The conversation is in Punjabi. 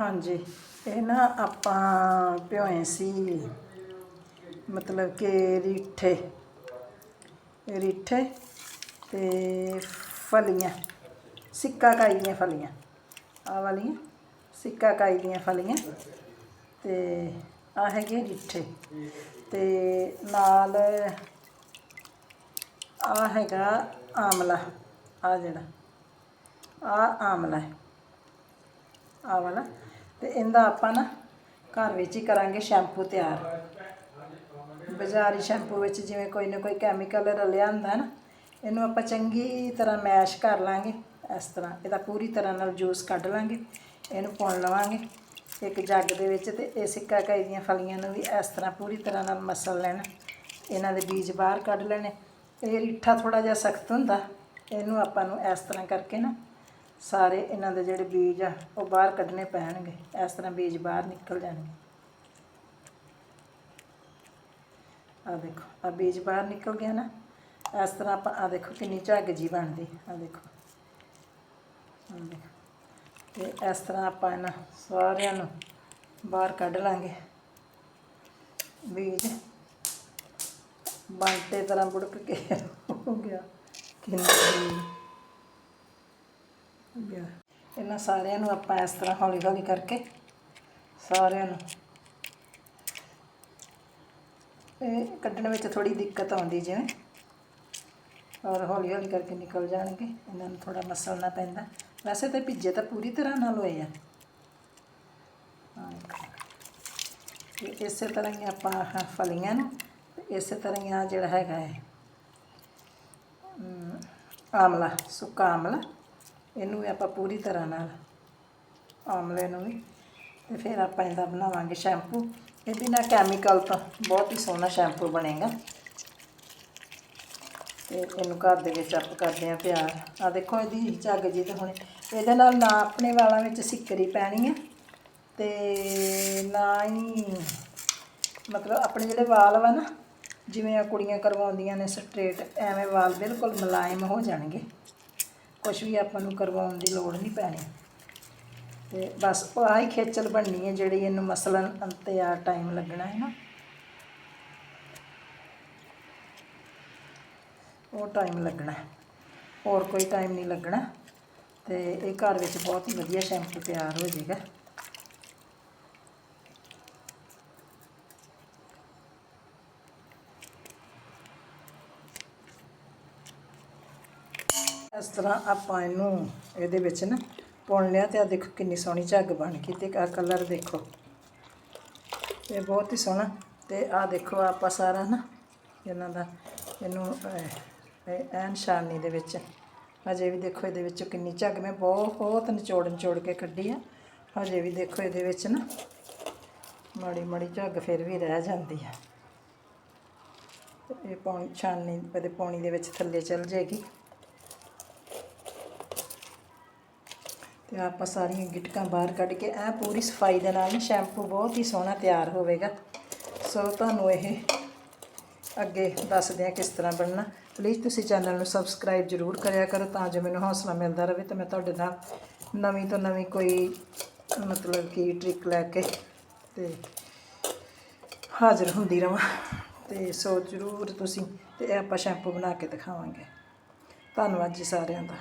ਹਾਂਜੀ, ਇਹ ਨਾ ਆਪਾਂ ਭਿਓਏ ਸੀ, ਮਤਲਬ ਕਿ ਰੀਠੇ ਰੀਠੇ ਤੇ ਫਲੀਆਂ, ਸਿੱਕਾ ਕਾਈ ਦੀਆਂ ਫਲੀਆਂ ਆ ਵਾਲੀਆਂ, ਸਿੱਕਾ ਕਾਈ ਦੀਆਂ ਫਲੀਆਂ ਤੇ ਆ ਹੈਗੇ ਰੀਠੇ ਤੇ ਨਾਲ ਆ ਹੈਗਾ ਆਮਲਾ ਆ ਜਿਹੜਾ ਆ ਆਮਲਾ ਆ ਵਾਲਾ। ਤੇ ਇਹਦਾ ਆਪਾਂ ਨਾ ਘਰ ਵਿੱਚ ਹੀ ਕਰਾਂਗੇ ਸ਼ੈਂਪੂ ਤਿਆਰ। ਬਾਜ਼ਾਰੀ ਸ਼ੈਂਪੂ ਵਿੱਚ ਜਿਵੇਂ ਕੋਈ ਨਾ ਕੋਈ ਕੈਮੀਕਲ ਰਲਿਆ ਹੁੰਦਾ ਨਾ, ਇਹਨੂੰ ਆਪਾਂ ਚੰਗੀ ਤਰ੍ਹਾਂ ਮੈਸ਼ ਕਰ ਲਾਂਗੇ। ਇਸ ਤਰ੍ਹਾਂ ਇਹਦਾ ਪੂਰੀ ਤਰ੍ਹਾਂ ਨਾਲ ਜੂਸ ਕੱਢ ਲਾਂਗੇ। ਇਹਨੂੰ ਪੁਣ ਲਵਾਂਗੇ ਇੱਕ ਜੱਗ ਦੇ ਵਿੱਚ ਤੇ ਇਹ ਸਿੱਕਾ ਕਾਈ ਦੀਆਂ ਫਲੀਆਂ ਨੂੰ ਵੀ ਇਸ ਤਰ੍ਹਾਂ ਪੂਰੀ ਤਰ੍ਹਾਂ ਨਾਲ ਮਸਲ ਲੈਣਾ। ਇਹਨਾਂ ਦੇ ਬੀਜ ਬਾਹਰ ਕੱਢ ਲੈਣੇ। ਇਹ ਰੀਠਾ ਥੋੜਾ ਜਿਹਾ ਸਖਤ ਹੁੰਦਾ। ਇਹਨੂੰ ਆਪਾਂ ਨੂੰ ਇਸ ਤਰ੍ਹਾਂ ਕਰਕੇ ਨਾ ਸਾਰੇ ਇਹਨਾਂ ਦੇ ਜਿਹੜੇ ਬੀਜ ਆ, ਉਹ ਬਾਹਰ ਕੱਢਣੇ ਪੈਣਗੇ। ਇਸ ਤਰ੍ਹਾਂ ਬੀਜ ਬਾਹਰ ਨਿਕਲ ਜਾਣਗੇ। ਆ ਦੇਖੋ ਆ ਬੀਜ ਬਾਹਰ ਨਿਕਲ ਗਿਆ ਨਾ। ਇਸ ਤਰ੍ਹਾਂ ਆਪਾਂ ਆ ਦੇਖੋ ਕਿੰਨੀ ਝੱਗ ਜੀ ਬਣਦੀ। ਆ ਦੇਖੋ, ਆਹ ਦੇਖੋ। ਤੇ ਇਸ ਤਰ੍ਹਾਂ ਆਪਾਂ ਇਹਨਾਂ ਸਾਰਿਆਂ ਨੂੰ ਬਾਹਰ ਕੱਢ ਲਾਂਗੇ। ਬੀਜ ਬਾਂਟੇ ਤਰ੍ਹਾਂ ਬੁੜਕ ਕੇ ਹੋ ਗਿਆ। ਕਿੰਨਾ ਇਹਨਾਂ ਸਾਰਿਆਂ ਨੂੰ ਆਪਾਂ ਇਸ ਤਰ੍ਹਾਂ ਹੌਲੀ ਹੌਲੀ ਕਰਕੇ ਸਾਰਿਆਂ ਨੂੰ। ਇਹ ਕੱਢਣ ਵਿੱਚ ਥੋੜੀ ਦਿੱਕਤ ਆਉਂਦੀ ਜਿਵੇਂ। ਔਰ ਹੌਲੀ ਹੌਲੀ ਕਰਕੇ ਨਿਕਲ ਜਾਣਗੇ ਇਹਨਾਂ ਨੂੰ ਥੋੜਾ ਮਸਲਣਾ ਪੈਂਦਾ। ਵੈਸੇ ਤਾਂ ਭਿੱਜੇ ਤਾਂ ਪੂਰੀ ਤਰ੍ਹਾਂ ਨਾਲ ਹੋਏ ਆ। ਆਹ ਇਸੇ ਤਰ੍ਹਾਂ ਹੀ ਆਪਾਂ ਫਲੀਆਂ ਨੂੰ ਤੇ ਇਸੇ ਤਰ੍ਹਾਂ ਹੀ ਆ ਜਿਹੜਾ ਹੈਗਾ ਹੈ ਅਮ, ਆਮਲਾ ਸੁੱਕਾ ਆਮਲਾ। ਇਹਨੂੰ ਵੀ ਆਪਾਂ ਪੂਰੀ ਤਰ੍ਹਾਂ ਨਾਲ ਆਮਲੇ ਨੂੰ ਵੀ ਤੇ ਫਿਰ ਆਪਾਂ ਇਹਦਾ ਬਣਾਵਾਂਗੇ ਸ਼ੈਂਪੂ। ਇਹ ਬਿਨਾਂ ਕੈਮੀਕਲ ਤੋਂ ਬਹੁਤ ਹੀ ਸੋਹਣਾ ਸ਼ੈਂਪੂ ਬਣੇਗਾ। ਤੇ ਇਹਨੂੰ ਘਰ ਦੇ ਵਿੱਚ ਆਪ ਕਰਦੇ ਆ ਪਿਆਰ ਆ ਦੇਖੋ ਇਹਦੀ ਝੱਗ ਜੀ ਤੇ ਹੁਣ। ਇਹਦੇ ਨਾਲ ਨਾ ਆਪਣੇ ਵਾਲਾਂ ਵਿੱਚ ਸਿੱਕਰੀ ਪੈਣੀ ਹੈ ਤੇ ਨਾ ਹੀ ਮਤਲਬ ਆਪਣੇ ਜਿਹੜੇ ਵਾਲ ਵਾ ਨਾ, ਜਿਵੇਂ ਆ ਕੁੜੀਆਂ ਕਰਵਾਉਂਦੀਆਂ ਨੇ ਸਟ੍ਰੇਟ ਐਵੇਂ ਵਾਲ ਬਿਲਕੁਲ ਮੁਲਾਇਮ ਹੋ ਜਾਣਗੇ। ਕੁਝ ਵੀ ਆਪਾਂ ਨੂੰ ਕਰਵਾਉਣ ਦੀ ਲੋੜ ਨਹੀਂ ਪੈਣੀ। ਤੇ ਬਸ ਉਹ ਆਹੀ ਖੇਚਲ ਬਣਨੀ ਹੈ ਜਿਹੜੀ ਇਹਨੂੰ ਮਸਲਨ ਤੇ ਆ ਟਾਈਮ ਲੱਗਣਾ ਹੈ ਨਾ। ਉਹ ਟਾਈਮ ਲੱਗਣਾ ਹੋਰ ਕੋਈ ਟਾਈਮ ਨਹੀਂ ਲੱਗਣਾ। ਤੇ ਇਹ ਘਰ ਵਿੱਚ ਬਹੁਤ ਹੀ ਵਧੀਆ ਸ਼ੈਂਪੂ ਤਿਆਰ ਹੋ ਜਾਏਗਾ। ਇਸ ਤਰ੍ਹਾਂ ਆਪਾਂ ਇਹਨੂੰ ਇਹਦੇ ਵਿੱਚ ਨਾ ਪੁਣ ਲਿਆ ਤੇ ਆ ਦੇਖੋ ਕਿੰਨੀ ਸੋਹਣੀ ਝੱਗ ਬਣ ਗਈ ਤੇ ਆ ਕਲਰ ਦੇਖੋ। ਇਹ ਬਹੁਤ ਹੀ ਸੋਹਣਾ ਤੇ ਆ ਦੇਖੋ ਆਪਾਂ ਸਾਰਾ ਨਾ ਇਹਨਾਂ ਦਾ ਇਹਨੂੰ ਐਨ ਛਾਨਣੀ ਦੇ ਵਿੱਚ ਹਜੇ ਵੀ ਦੇਖੋ ਇਹਦੇ ਵਿੱਚ ਕਿੰਨੀ ਝੱਗ ਮੈਂ ਬਹੁਤ ਨਿਚੋੜ ਨਿਚੋੜ ਕੇ ਕੱਢੀ ਆ। ਹਜੇ ਵੀ ਦੇਖੋ ਇਹਦੇ ਵਿੱਚ ਨਾ ਮਾੜੀ ਮਾੜੀ ਝੱਗ ਫਿਰ ਵੀ ਰਹਿ ਜਾਂਦੀ ਆ। ਇਹ ਪੌਣੀ ਛਾਨੀ ਇਹਦੇ ਪੌਣੀ ਦੇ ਵਿੱਚ ਥੱਲੇ ਚਲ ਜਾਏਗੀ ਤੇ ਆਪਾਂ ਸਾਰੀਆਂ ਗਿਟਕਾਂ ਬਾਹਰ ਕੱਢ ਕੇ ਇਹ ਪੂਰੀ ਸਫ਼ਾਈ ਦੇ ਨਾਲ ਸ਼ੈਂਪੂ ਬਹੁਤ ਹੀ ਸੋਹਣਾ ਤਿਆਰ ਹੋਵੇਗਾ। ਸੋ ਤੁਹਾਨੂੰ ਇਹ ਅੱਗੇ ਦੱਸਦੇ ਆ ਕਿਸ ਤਰ੍ਹਾਂ ਬਣਨਾ। ਪਲੀਜ਼ ਤੁਸੀਂ ਚੈਨਲ ਨੂੰ ਸਬਸਕ੍ਰਾਈਬ ਜ਼ਰੂਰ ਕਰਿਆ ਕਰੋ ਤਾਂ ਜੋ ਮੈਨੂੰ ਹੌਸਲਾ ਮਿਲਦਾ ਰਹੇ ਤੇ ਮੈਂ ਤੁਹਾਡੇ ਨਾਲ ਨਵੀਂ ਤੋਂ ਨਵੀਂ ਕੋਈ ਮਤਲਬ ਕਿ ਟ੍ਰਿਕ ਲੈ ਕੇ ਤੇ ਹਾਜ਼ਰ ਹੁੰਦੀ ਰਵਾਂ। ਤੇ ਸੋ ਜ਼ਰੂਰ ਤੁਸੀਂ ਤੇ ਇਹ ਆਪਾਂ ਸ਼ੈਂਪੂ ਬਣਾ ਕੇ ਦਿਖਾਵਾਂਗੇ। ਧੰਨਵਾਦ ਜੀ ਸਾਰਿਆਂ ਦਾ।